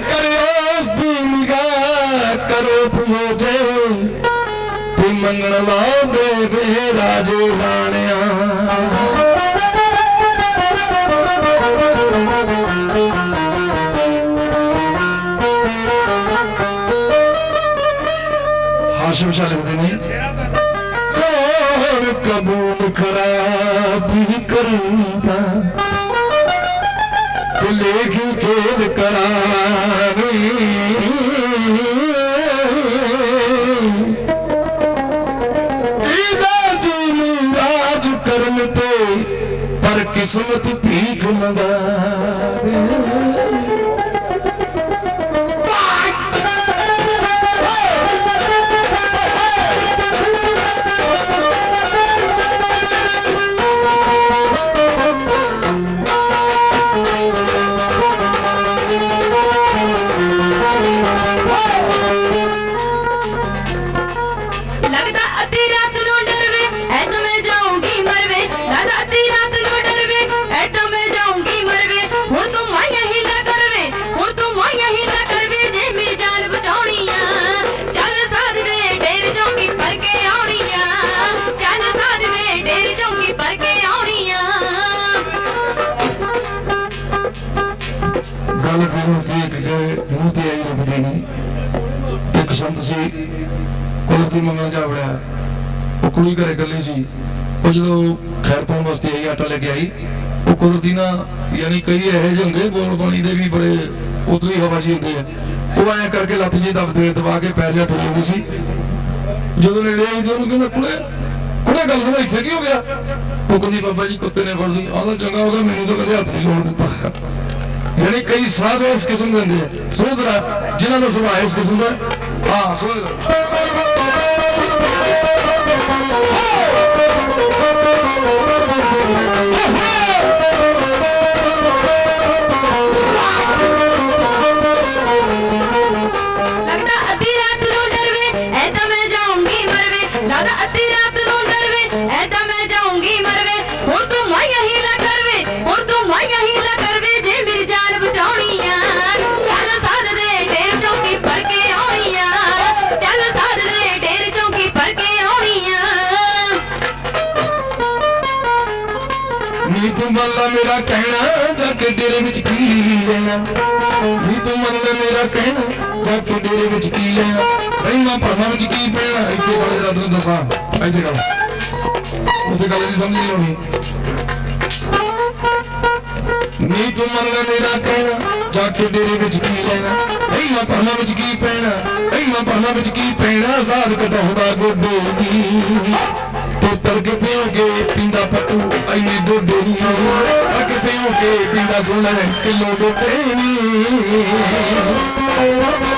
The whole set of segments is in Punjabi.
ਕਰਿਓ ਉਸ ਦੀ ਨਿਗਾਹ ਕਰੋ ਪਮੋਜੇ ਤੂੰ ਮੰਗਣ ਲਾਉਂਦੇ ਵੇ ਰਾਜੇ ਰਾਣਿਆ। ਹਾਸ਼ਮ ਸ਼ਾਹ ਪਰ ਗੱਲ ਫਿਰ ਸੀ ਕਿ ਮੂੰਹ ਤੇ ਆਈ ਰੱਬਦੇ ਨੇ ਇੱਕ ਸੰਤ ਸੀ ਕੁਲਤੀ ਮੰਗਣ ਜਾ ਵੜਿਆ ਉਹ ਕੁੜੀ ਘਰੇ ਇਕੱਲੀ ਸੀ ਉਹ ਜਦੋਂ ਖੈਰ ਪਾਉਣ ਵਾਸਤੇ ਆਈ ਆਟਾ ਲੈ ਕੇ ਆਈ ਉਹ ਕੁਦਰਤੀ ਨਾ ਯਾਨੀ ਕਈ ਇਹੋ ਜਿਹੇ ਹੁੰਦੇ ਬੋਲ ਪਾਣੀ ਦੇ ਵੀ ਬੜੇ ਉਤਲੀ ਹਵਾ ਜੀ ਹੁੰਦੇ ਆ ਉਹ ਐਂ ਕਰਕੇ ਲੱਤ ਜੀ ਦਬਦੇ ਦਬਾ ਕੇ ਪੈਰ ਜਿਹਾ ਥੱਲੇ ਹੁੰਦੀ ਸੀ ਜਦੋਂ ਨੇੜੇ ਆਈ ਤੇ ਉਹਨੂੰ ਕਹਿੰਦਾ ਕੁੜੇ ਕੁੜੇ ਗੱਲ ਸੁਣ ਇੱਥੇ ਕੀ ਹੋ ਗਿਆ ਉਹ ਕਹਿੰਦੀ ਬਾਬਾ ਜੀ ਕੁੱਤੇ ਨੇ ਫੜ ਲਈ ਆਹਦਾ ਚੰਗਾ ਹੋ ਗਿਆ ਮੈਨੂੰ ਤਾਂ ਕਦੇ ਹੱਥ ਨਹੀਂ ਲਾਉਣ ਦਿੱਤਾ ਯਾਨੀ ਕਈ ਸਾਧ ਇਸ ਕਿਸਮ ਦੇ ਹੁੰਦੇ ਆ। ਸੋਧਰਾ ਜਿਨ੍ਹਾਂ ਦਾ ਸੁਭਾਅ ਇਸ ਕਿਸਮ ਦਾ। ਹਾਂ ਸੋਧਰਾ ਲੈਣਾ। ਨੀ ਤੂੰ ਮੰਨ ਮੇਰਾ ਕਹਿਣਾ, ਜਾ ਕੇ ਡੇਰੇ ਵਿੱਚ ਕੀ ਲੈਣਾ। ਰਹਿਣਾ ਪਰਮਾ ਵਿੱਚ ਕੀ ਪੈਣਾ, ਇੱਥੇ ਗੱਲ ਜਰਾ ਤੈਨੂੰ ਦੱਸਾਂ। ਇੱਥੇ ਗੱਲ ਉੱਥੇ ਗੱਲ ਦੀ ਸਮਝ ਨਹੀਂ ਆਉਣੀ। ਨੀ ਤੂੰ ਮੰਨਦਾ ਮੇਰਾ ਕਹਿਣਾ, ਜਾ ਕੇ ਡੇਰੇ ਵਿੱਚ ਕੀ ਲੈਣਾ। ਰਹਿਣਾ ਪਰਮਾ ਵਿੱਚ ਕੀ ਪੈਣਾ, ਰਹਿਣਾ ਪਰਮਾ ਵਿੱਚ ਕੀ ਪੈਣਾ, ਸਾਧ ਕਟਾਉਂਦਾ ਗੋਡੇ ਦੀ ਤੇ ਤਰਕ ਪਿਓਗੇ ਪਿੰਦਾ ਪਟੂ, ਐਨੇ ਡੋਡੇ ਨਹੀਂ ਤਰਕ ਪਿਓਗੇ ਪਿੰਦਾ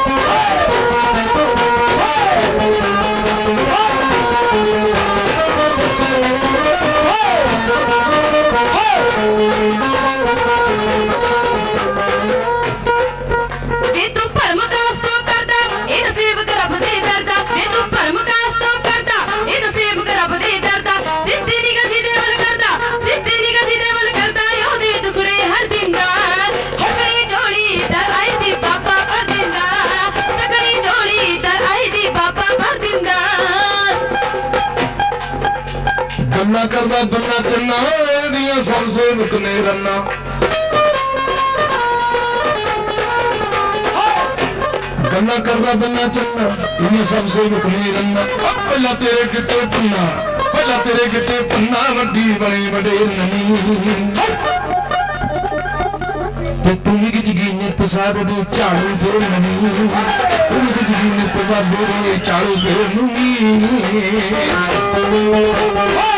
ਗੱਲਾਂ ਕਰਦਾ ਬੰਨਾ ਚੰਨਾ, ਇਹਦੀਆਂ ਸਭ ਸੇਵਕ ਨੇ ਰੰਨਾ। ਗੱਲਾਂ ਕਰਦਾ ਬੰਨਾ ਚੰਨਾ ਇਹਦੀਆਂ ਸਭ ਸੇਵਕ ਨੇ ਰੰਨਾ। ਆ ਪਹਿਲਾਂ ਤੇਰੇ ਕਿਤੇ ਪੰਨਾ, ਪਹਿਲਾਂ ਤੇਰੇ ਕਿਤੇ ਪੰਨਾ, ਵੱਡੀ ਬਣੇ ਵਡੇਰ ਨਨੀ। ਜਿਗੀ ਦੀ ਝਾੜੂ ਫੇਰ ਨਨੀ ਤੂੰ ਨਿਤ ਬਾਬੇ ਦੇ ਝਾੜੂ ਫੇਰ ਨੂੰਗੀ ਤੈਨੂੰ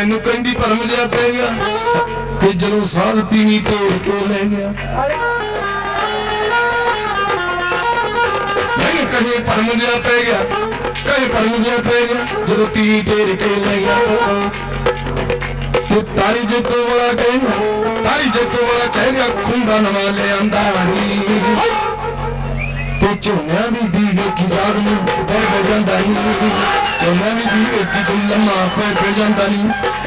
ਮੈਨੂੰ ਕਹਿੰਦੀ ਭਰਮ ਜਿਹਾ ਪੈ ਗਿਆ। ਤੇ ਜਦੋਂ ਸਾਧ ਤੀਵੀਂ ਤੋੜ ਕੇ ਲੈ ਗਿਆ। ਮੈਨੂੰ ਕਹਿੰਦੀ ਭਰਮ ਜਿਹਾ ਪੈ ਗਿਆ। ਕਹੇ ਭਰਮ ਜਿਹਾ ਪੈ ਗਿਆ। ਜਦੋਂ ਤੀਵੀ ਤੋੜ ਕੇ ਲੈ ਗਿਆ। ਤੇ ਤਾਰੀ ਜਿੱਤੂ ਵਾਲਾ ਕਹਿ ਤਾਰੀ ਜਿੱਤੂ ਵਾਲਾ ਕਹਿ ਗਿਆ ਖੁੰਡਾ ਨਵਾ ਲਿਆਂਦਾ ਨੀ। ਤੇ ਝੋਨਿਆਂ ਵੀ ਦੀ ਵੇਖੀ ਸਾਧ ਨੂੰ, ਪੈ ਪੈ ਜਾਂਦਾ ਨਹੀਂ ਝੋਨਿਆਂ ਵੀ ਦੀ ਵੇਖੀ ਤੂੰ ਲੰਮਾ, ਪੈ ਪੈ ਜਾਂਦਾ ਨਹੀਂ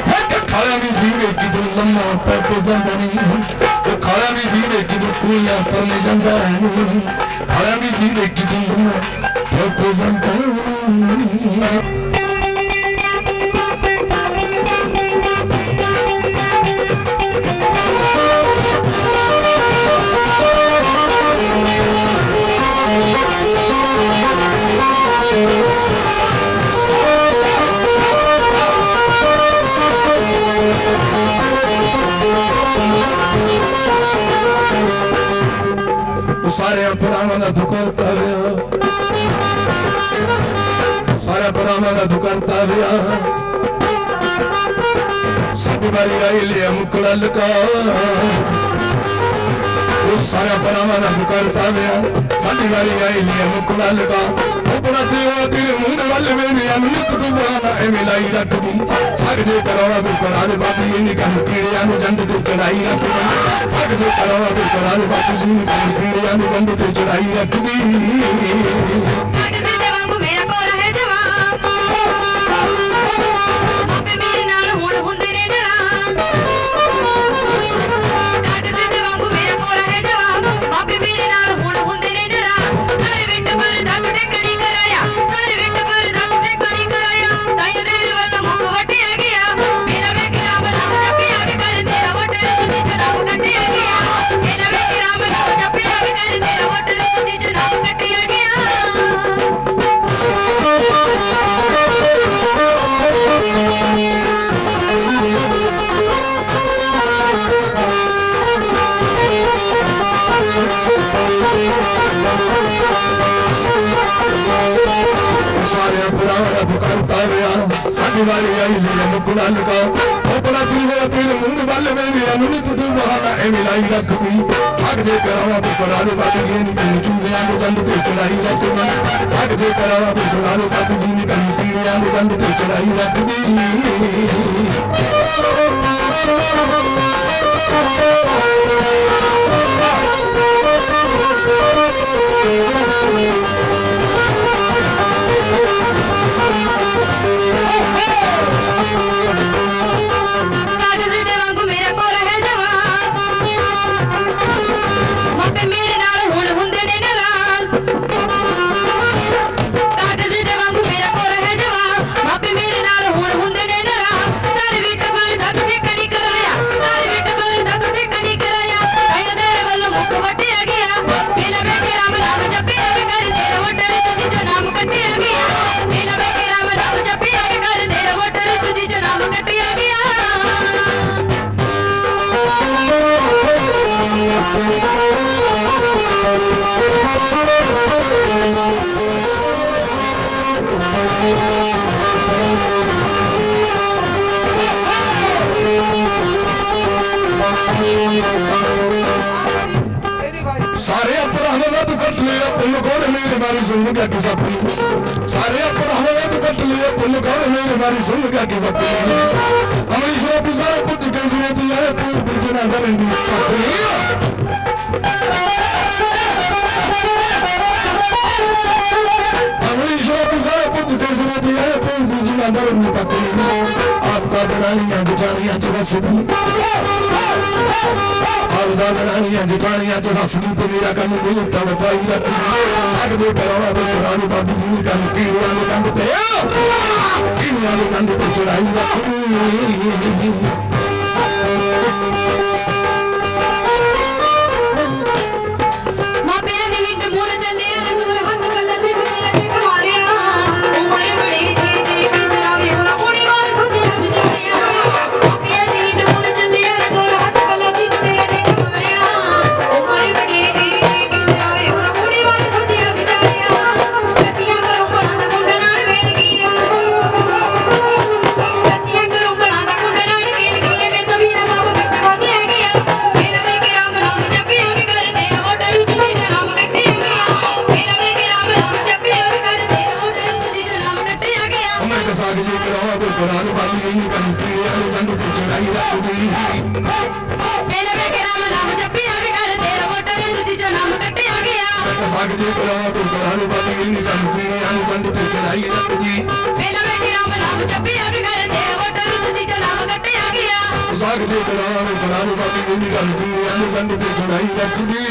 ਮੈਂ ਕਿ ਵੀ ਦੀ ਵੇਖੀ ਤੂੰ ਲੰਮਾ, ਪੈ ਪੈ ਜਾਂਦਾ ਨਹੀਂ ਤੇ ਖਾਲਿਆਂ ਵੀ ਦੀ ਵੇਖੀ ਤੂੰ ਕੁਈਆਂ ਪਰ ਜਾਂਦਾ ਨਹੀਂ ਖਾਲਿਆਂ ਵੀ ਦੀ ਵੇਖੀ ਤੂੰ ਲੰਮਾ, ਪੈ ਪੈ ਜਾਂਦਾ ਨਹੀਂ ਦਾ ਦੁਕਾਨ ਤਾਰਿਆ ਸਾਰਿਆਂ ਪੁਰਾਵਾਂ ਦਾ ਦੁਕਾਨਤਾ ਤਾਰਿਆ ਸਾਡੀ ਵਾਰੀ ਆਈ ਲਿਆ ਮੁਕੜਾ ਲਗਾ ਉਹ ਸਾਰਿਆਂ ਪੁਰਾਵਾਂ ਦਾ ਦੁਕਾਨ ਤਾਰਿਆ ਸਾਡੀ ਵਾਰੀ ਆਈ ਲਿਆ ਮੁਕੜਾ ਲਗਾ ਉਹ ਤੇ ਉਹ ਤੇਰੇ ਮੂੰਹ ਦੇ ਵੱਲ ਵੇਖਿਆ ਨਿਤ ਤੂੰ ਬਣਾ ਐਵੇਂ ਲਾਈ ਰੱਖਦੀ। ਸਕਦੇ ਕਰਵਾ ਤੂੰ ਕਰਾ ਦੇ ਬਾਬੀ ਇਹ ਨਹੀਂ ਕਹਿ ਕੀੜਿਆਂ ਨੂੰ ਜੰਦ ਤੇ ਚੜਾਈ ਰੱਖਦੀ। ਸਕਦੇ ਕਰਵਾ ਤੂੰ ਕਰਾ ਦੇ ਬਾਬੀ ਜੀ ਨਹੀਂ ਕਹਿ ਕੀੜਿਆਂ ਨੂੰ ਜੰਦ ਤੇ ਚੜਾਈ ਰੱਖਦੀ। ਮੂੰਹ ਦੇ ਵੱਲ ਵੇਖਿਆ ਨੂੰ ਨਿਤ ਤੂੰ ਬਹਾਨਾ ਐਵੇਂ ਲਾਈ ਰੱਖਦੀ ਛੱਡਦੇ ਕਰਾਵਾ ਤੂੰ ਕਰਾ ਦੇ ਬਾਬੀ ਜੀ ਨਹੀਂ ਤੈਨੂੰ ਚੂੜਿਆਂ ਦੇ ਦੰਦ ਤੇ ਚੜਾਈ ਰੱਖਦੀ ਛੱਡਦੇ ਕਰਾਵਾ ਤੂੰ ਕਰਾ ਦੇ ਬਾਬੀ ਜੀ ਨਹੀਂ ਤੈਨੂੰ ਪੀੜਿਆਂ ਦੇ ਦੰਦ ਤੇ ਚੜਾਈ ਰੱਖਦੀ ਕੱਟ ਲਿਆ ਪੁੱਲ ਕੋਲ ਮੇਰੇ ਬਾਰੇ ਸੁਣ ਕੇ ਕਿ ਸਪਨੀ ਸਾਰੇ ਆਪਣਾ ਦਾ ਤੂੰ ਕੱਟ ਲਿਆ ਪੁੱਲ ਕੋਲ ਮੇਰੇ ਬਾਰੇ ਸੁਣ ਕੇ ਕਿ ਸਪਨੀ ਅਮਰੀ ਸ਼ਰਾਬ ਸਾਰੇ ਪੁੱਤ ਕੇ ਸਿਰੇ ਤੇ ਆਏ ਪੁੱਤ ਤੇ ਜਨਾ ਦਰੰਦੀ ਅਮਰੀ ਸ਼ਰਾਬ ਸਾਰੇ ਪੁੱਤ ਤੇ ਚ ਵਸਦੀ ਤੇ ਮੇਰਾ ਕੰਨ ਦਿਲ ਤੜ ਪਾਈ ਰੱਖੀ ਸਕਦੇ ਕਰਾਵਾ ਤੇ ਪੁਰਾਣੀ ਬਾਬੂ ਜੀ ਨੂੰ ਕੰਨ ਕੀੜਿਆਂ ਨੂੰ ਕੰਨ ਤੇ ਕੀੜਿਆਂ ਨੂੰ ਕੰਨ ਤੇ ਚੜਾਈ ਰੱਖੀ ਜੀ ਰਾਮ ਤੂੰ ਸਾਨੂੰ ਬਾਣੀ ਨਹੀਂ ਸਾਨੂੰ ਕੀ ਅਨੁ ਬੰਦ ਤੇ ਚਲਾਈ ਰੱਬ ਜੀ ਮੇਲਾ ਬੈਠੀ ਰਾਮ ਰਾਮ ਜੱਪੀ ਅਗ ਕਰਦੇ ਵਟ ਰਸ ਜੀ ਜਨਾਮ ਕੱਟਿਆ ਗਿਆ ਸਾਗ ਜੀ ਰਾਮ ਰਾਮ ਬਾਣੀ ਨਹੀਂ ਸਾਨੂੰ ਕੀ ਅਨੁ ਬੰਦ ਤੇ ਚਲਾਈ ਰੱਬ ਜੀ